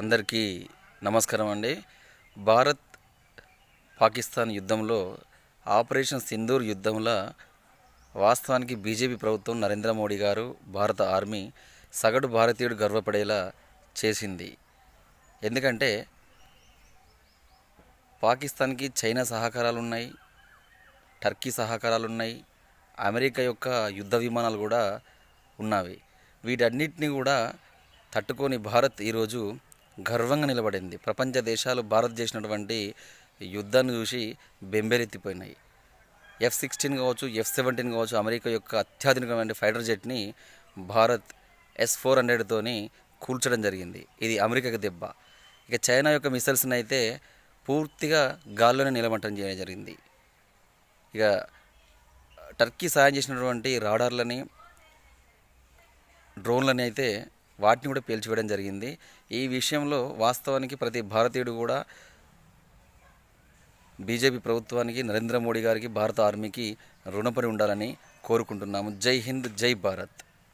అందరికీ నమస్కారం అండి. భారత్ పాకిస్తాన్ యుద్ధంలో ఆపరేషన్ సింధూర్ యుద్ధంలో వాస్తవానికి బీజేపీ ప్రభుత్వం నరేంద్ర మోడీ గారు భారత ఆర్మీ సగటు భారతీయుడు గర్వపడేలా చేసింది. ఎందుకంటే పాకిస్తాన్కి చైనా సహకారాలు ఉన్నాయి టర్కీ సహకారాలు ఉన్నాయి అమెరికా యొక్క యుద్ధ విమానాలు కూడా ఉన్నవి. వీటన్నిటిని కూడా తట్టుకొని భారత్ ఈరోజు గర్వంగా నిలబడింది. ప్రపంచ దేశాలు భారత్ చేసినటువంటి యుద్ధాన్ని చూసి బెంబేలెత్తిపోయినాయి. ఎఫ్ సిక్స్టీన్ కావచ్చు ఎఫ్ సెవెంటీన్ కావచ్చు అమెరికా యొక్క అత్యాధునికమైన ఫైటర్ జెట్ని భారత్ ఎస్ ఫోర్ హండ్రెడ్తోని కూల్చడం జరిగింది. ఇది అమెరికాకి దెబ్బ. ఇక చైనా యొక్క మిసైల్స్ని అయితే పూర్తిగా గాల్లోనే నిలబట్టడం చేయడం జరిగింది. ఇక టర్కీ సాయం చేసినటువంటి రాడార్లని డ్రోన్లని అయితే వాటిని కూడా పేల్చివేయడం జరిగింది. ఈ విషయంలో వాస్తవానికి ప్రతి భారతీయుడు కూడా బీజేపీ ప్రభుత్వానికి నరేంద్ర మోడీ గారికి భారత ఆర్మీకి రుణపడి ఉండాలని కోరుకుంటున్నాము. జై హింద్ జై భారత్.